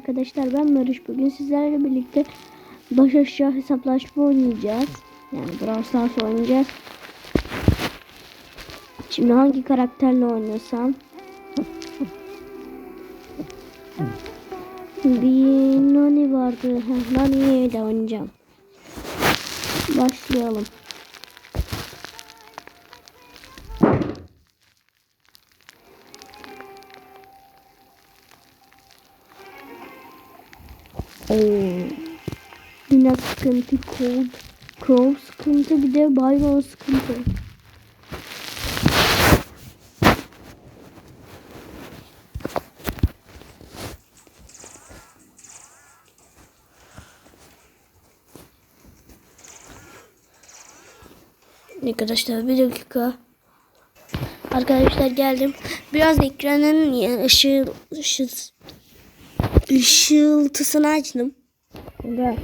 arkadaşlar ben Barış. Bugün sizlerle birlikte baş aşağı hesaplaşma oynayacağız. Yani Brawl Stars oynayacağız. Şimdi hangi karakterle oynasam? Bir Nani vardı. Nani'ye ile oynayacağım. Başlayalım. Oo. Yine sıkıntı Cold. Crow sıkıntı bir de Byron sıkıntı. Arkadaşlar bir dakika. Arkadaşlar geldim. Biraz ekranın ışığı, ışığı, ışıltısını açtım. Ve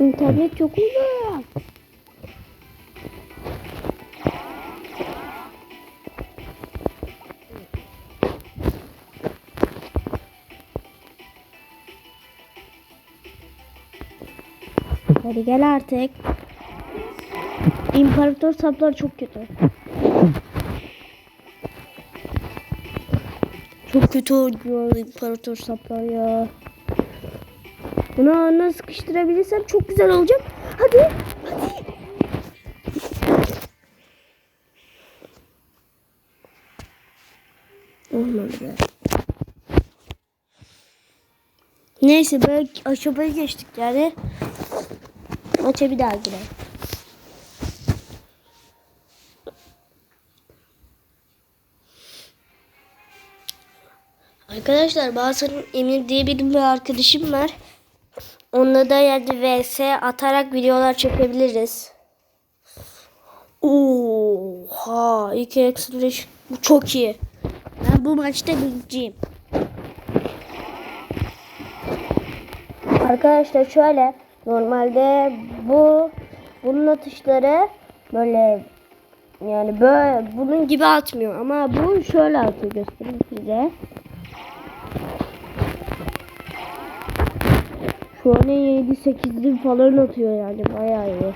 İnternet çok uzak. Hadi gel artık. İmparator saplar çok kötü. Çok kötü oynuyor imparator saplar ya. Bunu ağına sıkıştırabilirsem çok güzel olacak. Hadi. Hadi. Olmadı be. Neyse böyle aşamayı geçtik yani. Maça bir daha girelim. Arkadaşlar bazen Emir diye bir arkadaşım var. Onunla da yani vs atarak videolar çekebiliriz. Oha, iki ekstra bu çok iyi. Ben bu maçta birinciyim. Arkadaşlar şöyle normalde bu bunun atışları böyle yani böyle bunun gibi atmıyor ama bu şöyle atıyor göstereyim size. Şu an 7-8'li falan atıyor yani bayağı iyi.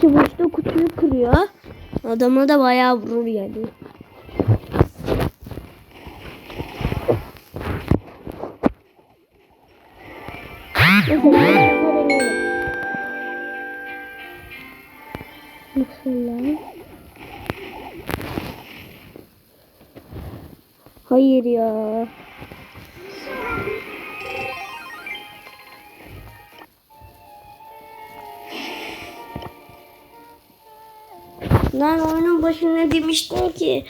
Ki başta kutuyu kırıyor. Adama da bayağı vurur yani. Mesela Mesela Hayır ya. Ben oyunun başında demiştim ki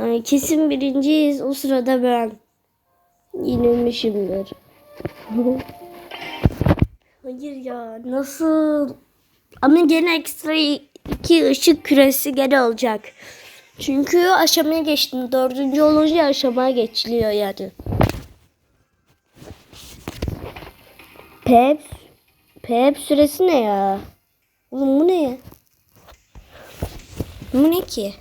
"Ay, kesin birinciyiz. O sırada ben yenilmişimdir. Hayır ya nasıl? Ama gene ekstra iki ışık küresi gene olacak. Çünkü aşamaya geçtim. Dördüncü olunca aşamaya geçiliyor yani. Pep Pep süresi ne ya? Oğlum bu ne ya? Bu ne ki?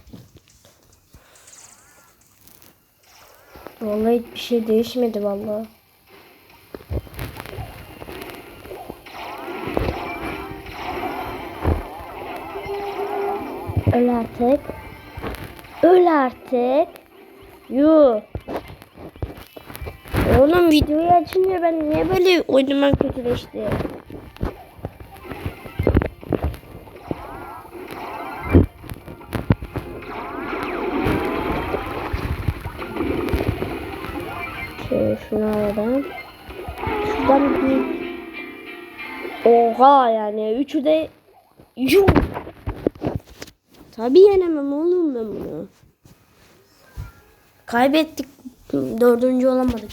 Vallahi hiçbir şey değişmedi vallahi. Artık. Öl artık. Yuh. Oğlum videoyu açınca ben niye böyle oynamam kötüleşti? Şöyle şunu alalım. Şuradan bir... Oha yani üçü de... Yuh. Tabii yenemem oğlum ben bunu. Kaybettik. Dördüncü olamadık.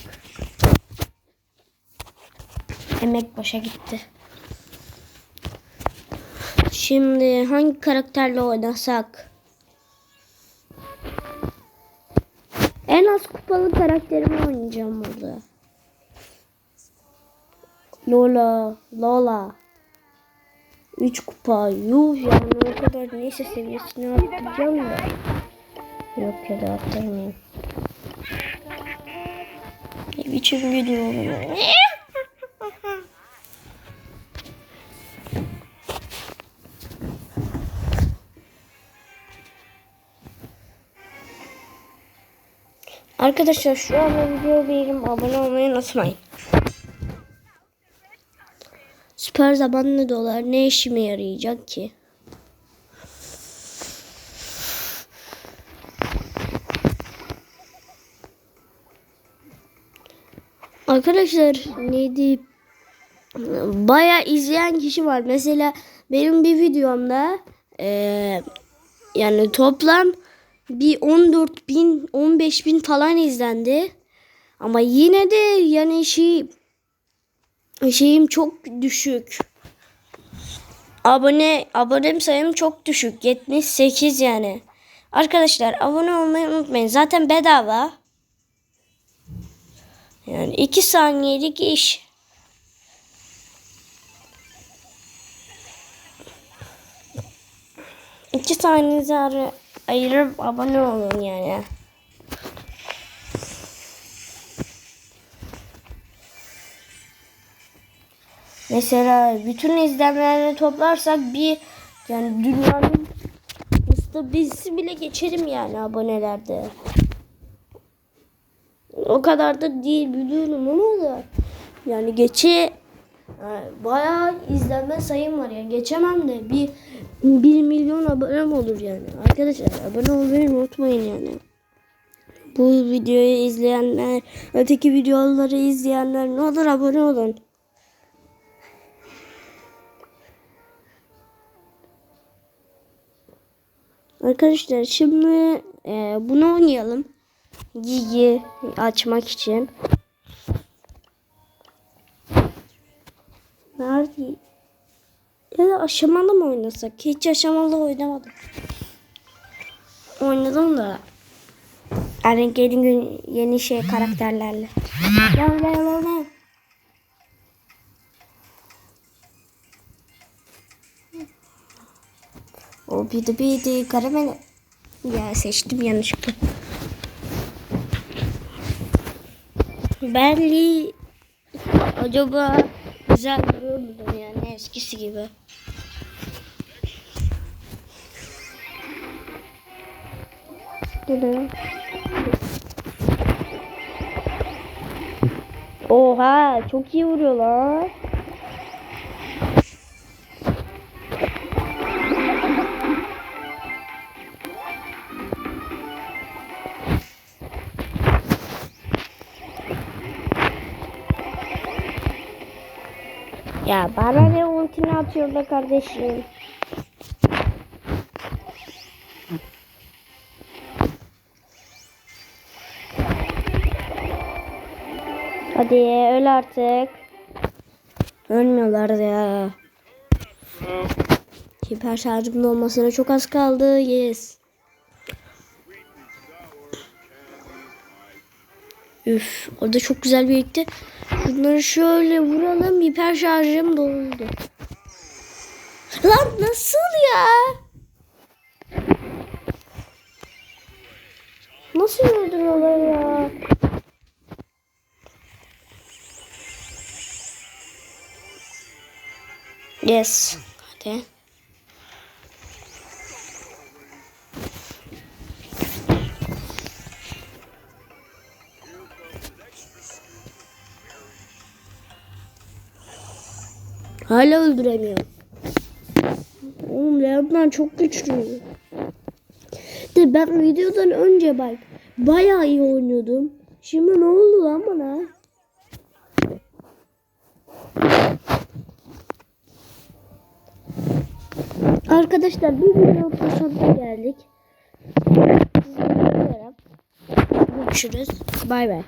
Emek boşa gitti. Şimdi hangi karakterle oynasak? En az kupalı karakterimi oynayacağım burada. Lola. Lola. 3 kupa. Yuh yani o kadar neyse seviyesini arttıracağım da. Yok ya da arttırmayayım. Ne biçim video bu? Arkadaşlar şu an video beğenim abone olmayı unutmayın. Süper zamanlı dolar ne işime yarayacak ki? Arkadaşlar neydi? Baya izleyen kişi var. Mesela benim bir videomda eee, yani toplam bir 14 bin 15 bin falan izlendi. Ama yine de yani şey şeyim çok düşük. Abone abonem sayım çok düşük. 78 yani. Arkadaşlar abone olmayı unutmayın. Zaten bedava. Yani 2 saniyelik iş. İki saniyenizi ayırıp abone olun yani. Mesela bütün izlenmelerini toplarsak bir yani dünyanın stabilsi bile geçerim yani abonelerde. O kadar da değil biliyorum ama da yani geçe yani bayağı izlenme sayım var ya geçemem de bir 1 milyon abonem olur yani. Arkadaşlar abone olmayı unutmayın yani. Bu videoyu izleyenler, öteki videoları izleyenler ne olur abone olun. Arkadaşlar şimdi e, bunu oynayalım. Gigi açmak için. Nerede? Ya da aşamalı mı oynasak? Hiç aşamalı oynamadım. Oynadım da. Yani yeni gün yeni şey karakterlerle. Ya ya ya ya. O bidi bidi karamel. Ya seçtim yanlışlıkla. Belli acaba güzel duruyor mudur yani eskisi gibi. Oha çok iyi vuruyorlar. Ya bana ne ultini atıyor be kardeşim. Hadi öl artık. Ölmüyorlar ya. Hiper şarjımın olmasına çok az kaldı. Yes. Üf, o da çok güzel birlikte. Bunları şöyle vuralım. Hiper şarjım doldu. Lan nasıl ya? Nasıl öldürüyorlar ya? Yes. Hadi. Hala öldüremiyor. Oğlum Leon'dan çok güçlü. De ben videodan önce bak bayağı iyi oynuyordum. Şimdi ne oldu lan bana? Arkadaşlar bir video sonuna geldik. Görüşürüz. Bay bay.